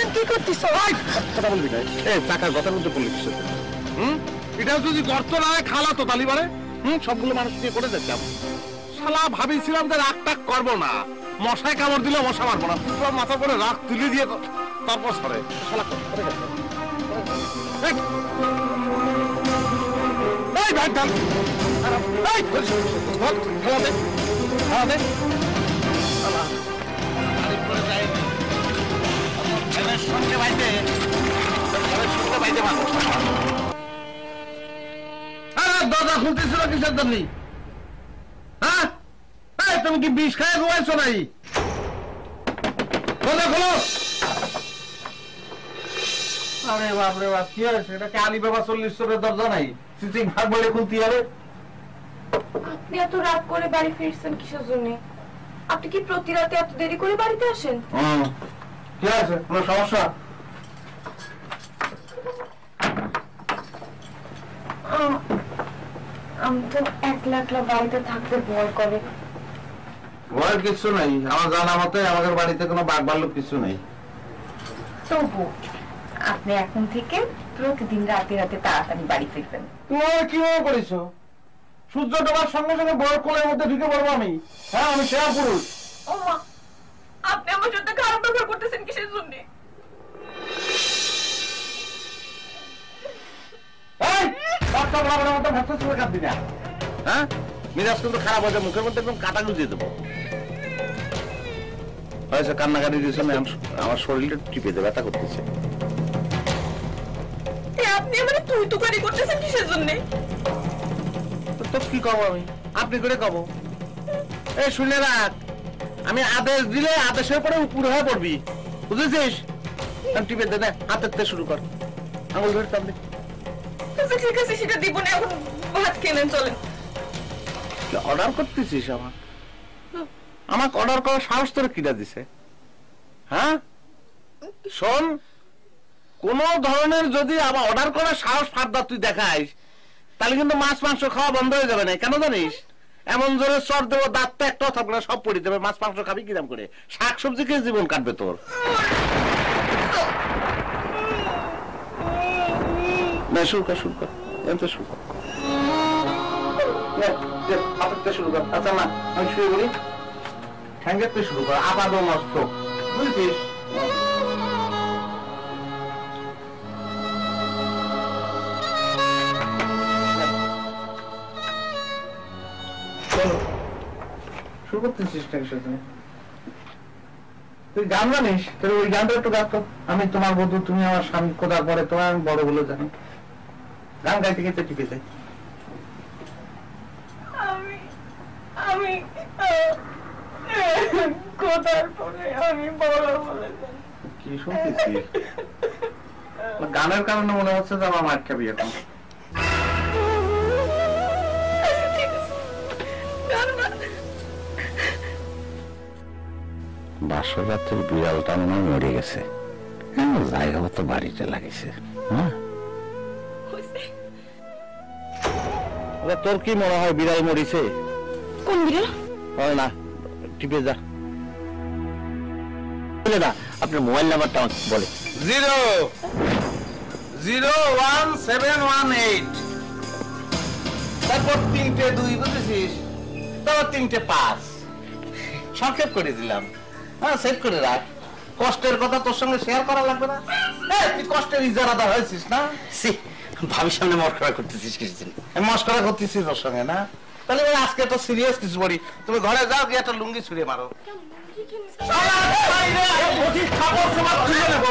করতেছেন কি করতেছ কথা বলবি না এই টাকার কথার মধ্যে বললি হুম এটা যদি গর্ত না হয় খালা তো তালি বারে হুম সবগুলো মানুষ দিয়ে করে যাচ্ছিলাম শালা ভাবিছিলাম যে রাগ টাক করব না মশায় কামড় দিলে মশা মারবো না পুরো মাথার পরে রাগ তুলে দিয়ে তারপর সরে শালা করে গেছে এই! এই ভাই ঢাল এই খেলা দে খেলা দে ছেলের সঙ্গে বাইতে মানুষ দরজা খুলতেছিল কিসের জন্য? হ্যাঁ? তুমি কি বিষ খায় ঘুমাইছো নাই দরজা খোলো। আরে বাপ রে বাপ কি হয়েছে? এটা আলী বাবা চল্লিশ চোরের দরজা নাই? সিসিং ভাগ বলে খুলতে হবে। আপনি এত রাত করে বাড়ি ফিরছেন কিসের জন্য? আপনি কি প্রতি রাতে এত দেরি করে বাড়িতে আসেন? হুম কি আছে? কোনো সমস্যা? আমি তো একলা একলা বাড়িতে থাকতে ভয় করে। ভয়ের কিছু নাই। আমার জানা মতে আমাদের বাড়িতে কোনো বাঘ ভাল্লুক কিছু নেই। তবু আপনি এখন থেকে প্রতিদিন রাতে রাতে তাড়াতাড়ি বাড়ি ফিরবেন। তুমি করেছ সূর্য ডোবার সঙ্গে সঙ্গে বড় কোলের মধ্যে ঢুকে পড়ব আমি। হ্যাঁ আমি সেরা পুরুষ। করতেছেন কিসের জন্য। হ্যাঁ? মিরাজ কিন্তু খারাপ হয়েছে মুখের মধ্যে একদম কাটা গুজিয়ে দেবো। হয়েছে কান্নাকাটি আমার- শরীরটা টিপে দেবে ব্যথা করতেছে। আপনি আমার তুই তুকারি করতেছেন কিসের জন্য? তো তো কি করব আমি? আপনি করে কব? এই শুনে রাখ। আমি আদেশ দিলে আদেশের পরে উপর হয়ে পড়বি। বুঝেছিস? টিপে দে হাতের শুরু কর। আঙুল ধরে টান। আচ্ছা ঠিক আছে সেটা দিব না এখন ভাত খেলেন চলেন। অর্ডার করতেছিস আমার? আমাকে অর্ডার করার সাহস তোর কিনা দিছে? হ্যাঁ? শোন কোন ধরনের যদি আমার অর্ডার করার সাহস ফার্দার তুই দেখাইস তাহলে কিন্তু মাছ মাংস খাওয়া বন্ধ হয়ে যাবে না কেন জানিস? এমন জোরে চর দেবো, দাঁত তো একটা থাকবে না, সব পড়ে যাবে। মাছ, মাংস খাবি কিরাম করে? শাক সবজি খেয়ে জীবন কাটবে তোর। না, শুরু কর শুরু কর। এমন শুরু শুরু কর। আচ্ছা না আমি শুয়ে বলি ঠ্যাঙ্গের শুরু কর। আপাদ মস্ত বুঝছিস? করতেছিস নাকি সাথে তুই গান জানিস? ওই গানটা একটু গাতো আমি তোমার বধু তুমি আমার স্বামী কোথার পরে তোমার আমি বড় বলে জানি। গান গাইতে গাইতে টিপে যাই আমি আমি পরে আমি বড় বলে কি শুনতেছি গানের কারণে মনে হচ্ছে যে আমার মার খাবি এখন বাসর রাতের বিড়ালটা মনে হয় মরে গেছে। হ্যাঁ জায়গা মতো বাড়িতে লাগিয়েছে। হ্যাঁ। তোর কি মনে হয় বিড়াল মরিছে? কোন বিড়াল? হয় না টিপে যা। বলে না আপনার মোবাইল নাম্বারটা আমাকে বলে। Zero. Zero one seven one eight. তারপর তিনটে দুই বুঝেছিস? তারপর তিনটে পাঁচ। সংক্ষেপ করে দিলাম। হ্যাঁ সেভ করে রাখ। কষ্টের কথা তোর সঙ্গে শেয়ার করা লাগবে না। হ্যাঁ তুই কষ্টের ইজারাদার হয়েছিস না? সি ভাবির সামনে মস্করা করতেছিস কিছুদিন। মস্করা করতেছিস তোর সঙ্গে না? তাহলে আজকে তো সিরিয়াস কিছু বলি তুমি ঘরে যাও গিয়ে একটা লুঙ্গি ছুঁড়ে মারো। অধিক খাবার সময় খুলে নেব।